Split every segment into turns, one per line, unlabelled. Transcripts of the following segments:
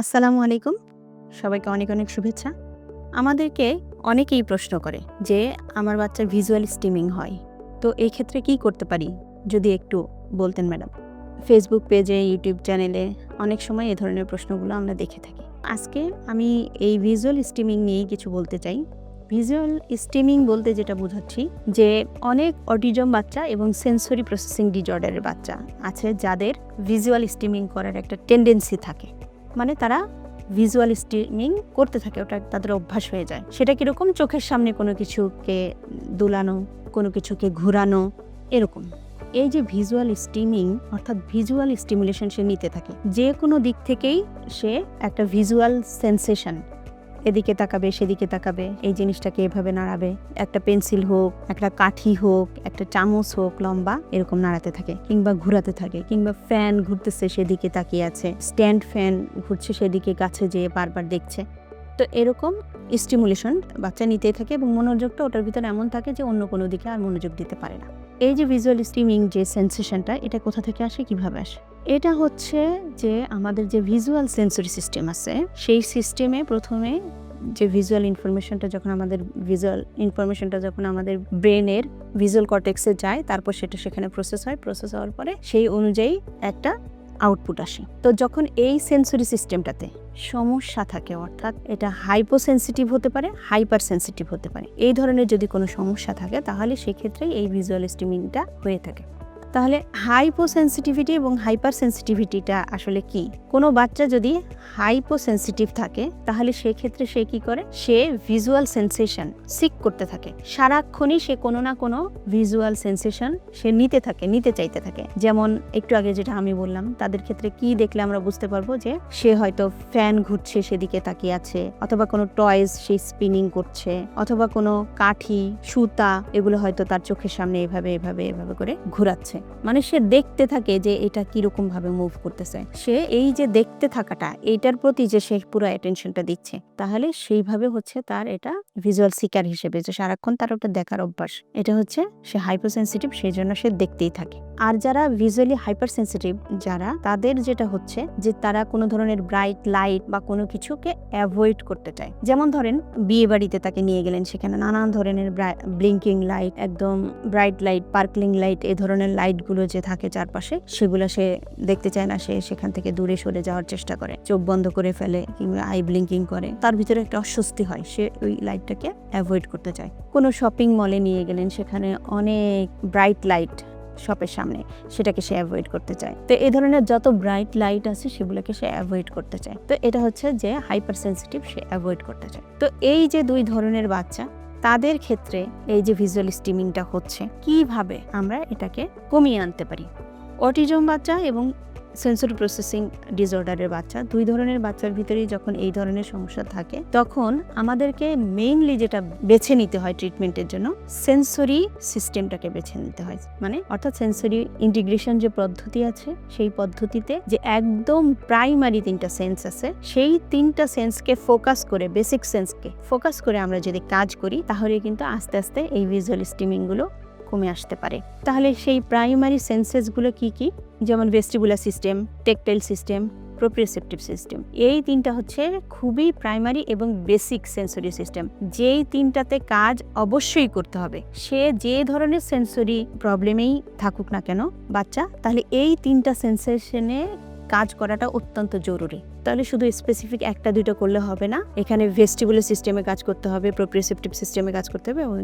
আসসালামু আলাইকুম। সবাইকে অনেক অনেক শুভেচ্ছা। আমাদেরকে অনেকেই প্রশ্ন করে যে, আমার বাচ্চার ভিজুয়াল স্টিমিং হয়। তো এই ক্ষেত্রে কি করতে পারি? যদি একটু বলতেন ম্যাডাম। ফেসবুক পেজে ইউটিউব চ্যানেলে অনেক সময় এ ধরনের প্রশ্নগুলো আমরা দেখে থাকি। আজকে আমি এই ভিজুয়াল স্টিমিং নিয়েই কিছু বলতে চাই। ভিজুয়াল স্টিমিং বলতে যেটা বোঝাচ্ছি যে, অনেক অটিজম বাচ্চা এবং সেন্সরি প্রসেসিং ডিজর্ডারের বাচ্চা আছে যাদের ভিজুয়াল স্টিমিং করার একটা টেন্ডেন্সি থাকে। মানে তারা ভিজুয়াল স্টিমিং করতে থাকে, ওটা তাদের অভ্যাস হয়ে যায়। সেটা কীরকম? চোখের সামনে কোনো কিছুকে দুলানো, কোনো কিছুকে ঘুরানো, এরকম। এই যে ভিজুয়াল স্টিমিং অর্থাৎ ভিজুয়াল স্টিমুলেশন সে নিতে থাকে। যে কোনো দিক থেকেই সে একটা ভিজুয়াল সেন্সেশন এদিকে তাকাবে, সেদিকে তাকাবে। এই জিনিসটাকে এভাবে নাড়াবে। একটা পেন্সিল হোক, একটা কাঠি হোক, একটা চামচ হোক, লম্বা, এরকম নাড়াতে থাকে। কিংবা ঘোরাতে থাকে, কিংবা ফ্যান ঘুরতেছে সেদিকে তাকিয়ে আছে। স্ট্যান্ড ফ্যান ঘুরছে সেদিকে কাছে যেয়ে বারবার দেখছে। তো এরকম স্টিমুলেশন বাচ্চা নিতেই থাকে এবং মনোযোগটা ওটার ভিতরে এমন থাকে যে অন্য কোনো দিকে আর মনোযোগ দিতে পারে না। এই যে ভিজুয়াল স্টিমিং যে সেন্সেশনটা এটা কোথা থেকে আসে, কীভাবে আসে? এটা হচ্ছে যে আমাদের যে ভিজুয়াল সেন্সরি সিস্টেম আছে, সেই সিস্টেমে প্রথমে যে ভিজুয়াল ইনফরমেশনটা যখন আমাদের ভিজুয়াল ইনফরমেশনটা যখন আমাদের ব্রেনের ভিজুয়াল কর্টেক্সে যায়, তারপর সেটা সেখানে প্রসেস হয়। প্রসেস হওয়ার পরে সেই অনুযায়ী একটা আউটপুট আসে। তো যখন এই সেন্সরি সিস্টেমটাতে সমস্যা থাকে, অর্থাৎ এটা হাইপোসেন্সিটিভ হতে পারে হাইপার সেন্সিটিভ হতে পারে, এই ধরনের যদি কোনো সমস্যা থাকে, তাহলে সেক্ষেত্রেই এই ভিজুয়াল স্টিমিংটা হয়ে থাকে। তাহলে হাইপোসেন্সিটিভিটি এবং হাইপার সেন্সিটিভিটিটা আসলে কি? কোনো বাচ্চা যদি হাইপোসেন্সিটিভ থাকে, তাহলে সেক্ষেত্রে সে কি করে? সে ভিজুয়াল সেন্সেশন সিক করতে থাকে। সারাক্ষণই সে কোনো না কোনো ভিজুয়াল সেন্সেশন সে নিতে থাকে, নিতে চাইতে থাকে। যেমন একটু আগে যেটা আমি বললাম, তাদের ক্ষেত্রে কি দেখলে আমরা বুঝতে পারব যে, সে হয়তো ফ্যান ঘুরছে সেদিকে তাকিয়ে আছে, অথবা কোনো টয়েস সে স্পিনিং করছে, অথবা কোনো কাঠি, সুতা, এগুলো হয়তো তার চোখের সামনে এভাবে এভাবে এভাবে করে ঘোরাচ্ছে। মানে সে দেখতে থাকে যে এটা কীরকম ভাবে মুভ করতেছে। সে এই যে দেখতে থাকাটা, এইটার প্রতি যে সে পুরো অ্যাটেনশনটা দিচ্ছে, তাহলে সেইভাবে হচ্ছে তার এটা ভিজুয়াল সিকার হিসেবে যে সারাক্ষণ তার ওটা দেখার অভ্যাস, এটা হচ্ছে সে হাইপার সেন্সিটিভ সেই জন্য সে দেখতেই থাকে। আর যারা ভিজুয়ালি হাইপার সেন্সিটিভ যারা তাদের যেটা হচ্ছে যে তারা কোনো ধরনের ব্রাইট লাইট বা কোনো কিছুকে অ্যাভয়েড করতে চায়। যেমন ধরেন বিয়ে বাড়িতে তাকে নিয়ে গেলেন, সেখানে নানান ধরনের ব্লিঙ্কিং লাইট একদম ব্রাইট লাইট পার্কলিং লাইট এই ধরনের লাইটগুলো যে থাকে চারপাশে, সেগুলো সে দেখতে চায় না, সে সেখান থেকে দূরে সরে যাওয়ার চেষ্টা করে। চোখ বন্ধ করে ফেলে কিংবা আই ব্লিঙ্কিং করে। তার ভিতরে একটা অস্বস্তি হয়, সে ওই লাইটটাকে অ্যাভয়েড করতে চায়। কোনো শপিং মলে নিয়ে গেলেন, সেখানে অনেক ব্রাইট লাইট শপের সামনে, সেটাকে সে অ্যাভয়েড করতে চায়। তো এই ধরনের যত ব্রাইট লাইট আছে, সেগুলোকে সে অ্যাভয়েড করতে চায়। তো এটা হচ্ছে যে হাইপার সেন্সিটিভ সে অ্যাভয়েড করতে চায়। তো এই যে দুই ধরনের বাচ্চা তাদের ক্ষেত্রে এই যে ভিজুয়াল স্টিমিংটা হচ্ছে, কীভাবে আমরা এটাকে কমিয়ে আনতে পারি? অটিজম বাচ্চা এবং সেন্সরি প্রসেসিং ডিসঅর্ডারের বাচ্চা। দুই ধরনের বাচ্চার ভিতরেই যখন এই ধরনের সমস্যা থাকে, তখন আমাদেরকে মেইনলি যেটা বেছে নিতে হয় ট্রিটমেন্টের জন্য সেন্সরি সিস্টেমটাকে বেছে নিতে হয়। মানে অর্থাৎ সেন্সরি ইন্টিগ্রেশন যে পদ্ধতি আছে, সেই পদ্ধতিতে যে একদম প্রাইমারি তিনটা সেন্স আছে, সেই তিনটা সেন্সকে ফোকাস করে বেসিক সেন্সকে ফোকাস করে আমরা যদি কাজ করি, তাহলে কিন্তু আস্তে আস্তে এই ভিজুয়াল স্টিমিংগুলো কমে আসতে পারে। তাহলে সেই প্রাইমারি সেন্সেসগুলো কি কি? যেমন vestibular system tactile system proprioceptive system এই তিনটা হচ্ছে খুবই প্রাইমারি এবং বেসিক সেন্সরি সিস্টেম যেই তিনটাতে কাজ অবশ্যই করতে হবে। সে যে ধরনের সেন্সরি প্রবলেমেই থাকুক না কেন, বাচ্চা, তাহলে এই তিনটা সেন্সেশনে কাজ করাটা অত্যন্ত জরুরি। তাহলে শুধু স্পেসিফিক একটা দুটো করলে হবে না। এখানে ভেস্টিবুলার সিস্টেমে কাজ করতে হবে প্রোপ্রিওসেপটিভ সিস্টেমে কাজ করতে হবে এবং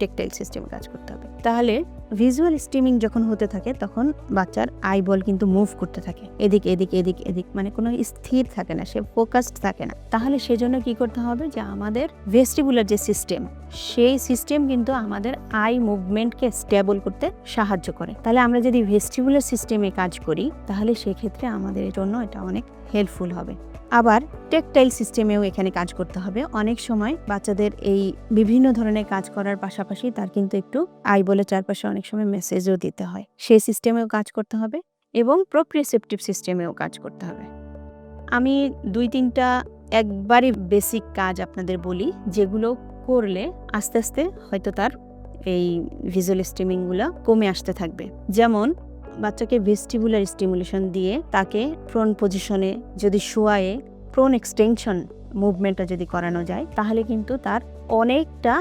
টেকটাইল সিস্টেমে কাজ করতে হবে। তাহলে ভিজুয়াল স্টিমিং যখন হতে থাকে, তখন বাচ্চার আই বল কিন্তু মুভ করতে থাকে। এদিক এদিক এদিক এদিক মানে কোনো স্থির থাকে না, সে ফোকাসড থাকে না। তাহলে সেজন্য কি করতে হবে যে আমাদের ভেস্টিবুলার যে সিস্টেম সেই সিস্টেম কিন্তু আমাদের আই মুভমেন্টকে স্টেবল করতে সাহায্য করে। তাহলে আমরা যদি ভেস্টিবুলার সিস্টেমে কাজ করি, তাহলে সেক্ষেত্রে আমাদের জন্য এটা অনেক হেল্পফুল হবে। আবার টেকটাইল সিস্টেমেও এখানে কাজ করতে হবে। অনেক সময় বাচ্চাদের এই বিভিন্ন ধরনের কাজ করার পাশাপাশি তার কিন্তু একটু আই বলে চারপাশে অনেক সময় মেসেজও দিতে হয়। সেই সিস্টেমেও কাজ করতে হবে এবং প্রোপ্রিয়েসেপটিভ সিস্টেমেও কাজ করতে হবে। আমি দুই তিনটা একবারে বেসিক কাজ আপনাদের বলি, যেগুলো করলে আস্তে আস্তে হয়তো তার এই ভিজুয়াল স্ট্রিমিংগুলো কমে আসতে থাকবে। যেমন বাচ্চাকে ভেস্টিবুলার স্টিমুলেশন দিয়ে তাকে ফ্রন্ট পজিশনে যদি শোয়ায়ে প্রোন এক্সটেনশন মুভমেন্টটা যদি করানো যায়, তাহলে কিন্তু তার অনেকটা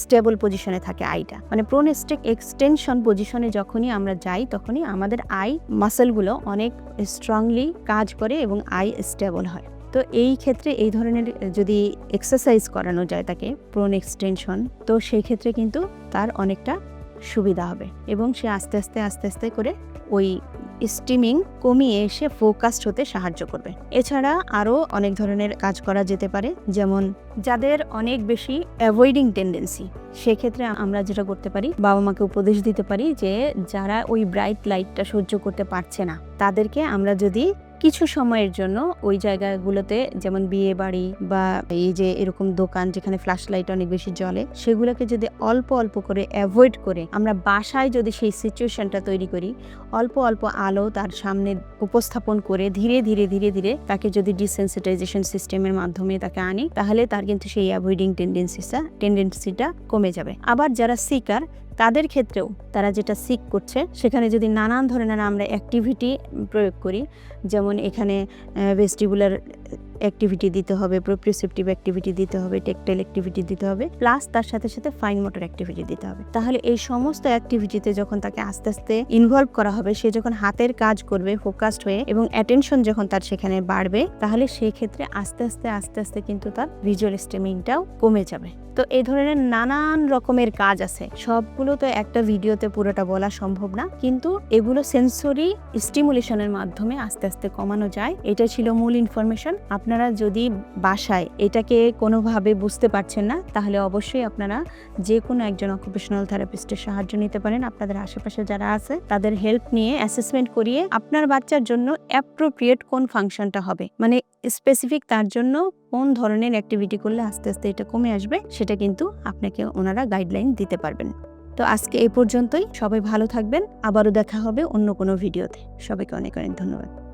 স্টেবল পজিশনে থাকে আইটা মানে প্রোন এক্সটেনশন পজিশনে যখনই আমরা যাই, তখনই আমাদের আই মাসেলগুলো অনেক স্ট্রংলি কাজ করে এবং আই স্টেবল হয়। তো এই ক্ষেত্রে এই ধরনের যদি এক্সারসাইজ করানো যায় তাকে প্রোন এক্সটেনশন তো সেই ক্ষেত্রে কিন্তু তার অনেকটা সুবিধা হবে। এবং সে আস্তে আস্তে আস্তে আস্তে করে ওই স্টিমিং কমিয়ে এসে ফোকাসড হতে সাহায্য করবে। এছাড়া আরও অনেক ধরনের কাজ করা যেতে পারে, যেমন যাদের অনেক বেশি অ্যাভয়েডিং টেন্ডেন্সি সেক্ষেত্রে আমরা যেটা করতে পারি, বাবা মাকে উপদেশ দিতে পারি যে, যারা ওই ব্রাইট লাইটটা সহ্য করতে পারছে না, তাদেরকে আমরা যদি কিছু সময়ের জন্য ওই জায়গাগুলোতে যেমন বিয়ে বাড়ি বা এই যে এরকম দোকান যেখানে ফ্ল্যাশ লাইট অনেক বেশি জ্বলে, সেগুলোকে যদি অল্প অল্প করে অ্যাভয়েড করে আমরা বাসায় যদি সেই সিচুয়েশনটা তৈরি করি, অল্প অল্প আলো তার সামনে উপস্থাপন করে ধীরে ধীরে ধীরে ধীরে তাকে যদি ডিসেন্সিটাইজেশন সিস্টেমের মাধ্যমে তাকে আনি, তাহলে তার কিন্তু সেই অ্যাভয়েডিং টেন্ডেন্সিটা টেন্ডেন্সিটা কমে যাবে। আবার যারা সিকার তাদের ক্ষেত্রেও তারা যেটা সিক করছে, সেখানে যদি নানান ধরনের আমরা অ্যাক্টিভিটি প্রয়োগ করি, যেমন এখানে ভেস্টিবুলার অ্যাক্টিভিটি দিতে হবে প্রোপ্রিসেপটিভ অ্যাক্টিভিটি দিতে হবে টেকটাইল অ্যাক্টিভিটি দিতে হবে প্লাস তার সাথে সাথে ফাইন মোটর অ্যাক্টিভিটি দিতে হবে। তাহলে এই সমস্ত অ্যাক্টিভিটিতে যখন তাকে আস্তে আস্তে ইনভলভ করা হবে, সে যখন হাতের কাজ করবে ফোকাসড হয়ে এবং অ্যাটেনশন যখন তার সেখানে বাড়বে, তাহলে সেই ক্ষেত্রে আস্তে আস্তে আস্তে আস্তে কিন্তু তার ভিজুয়াল স্টেমিংটাও কমে যাবে। তো এই ধরনের নানান রকমের কাজ আছে। সবগুলো তো একটা ভিডিওতে পুরোটা বলা সম্ভব না, কিন্তু এগুলো সেন্সরি স্টিমুলেশনের মাধ্যমে আস্তে আস্তে কমানো যায়। এটা ছিল মূল ইনফরমেশন আপনারা যদি বাসায় এটাকে কোনোভাবে বুঝতে পারছেন না, তাহলে অবশ্যই আপনারা যে কোনো একজন অকুপেশনাল থেরাপিস্টের সাহায্য নিতে পারেন। আপনাদের আশেপাশে যারা আছে, তাদের হেল্প নিয়ে অ্যাসেসমেন্ট করিয়ে আপনার বাচ্চার জন্য অ্যাপ্রোপ্রিয়েট কোন ফাংশনটা হবে। মানে স্পেসিফিক তার জন্য কোন ধরনের অ্যাক্টিভিটি করলে আস্তে আস্তে এটা কমে আসবে, সেটা কিন্তু আপনাকে ওনারা গাইডলাইন দিতে পারবেন। তো আজকে এই পর্যন্তই। সবাই ভালো থাকবেন। আবারও দেখা হবে অন্য কোনো ভিডিওতে সবাইকে অনেক অনেক ধন্যবাদ।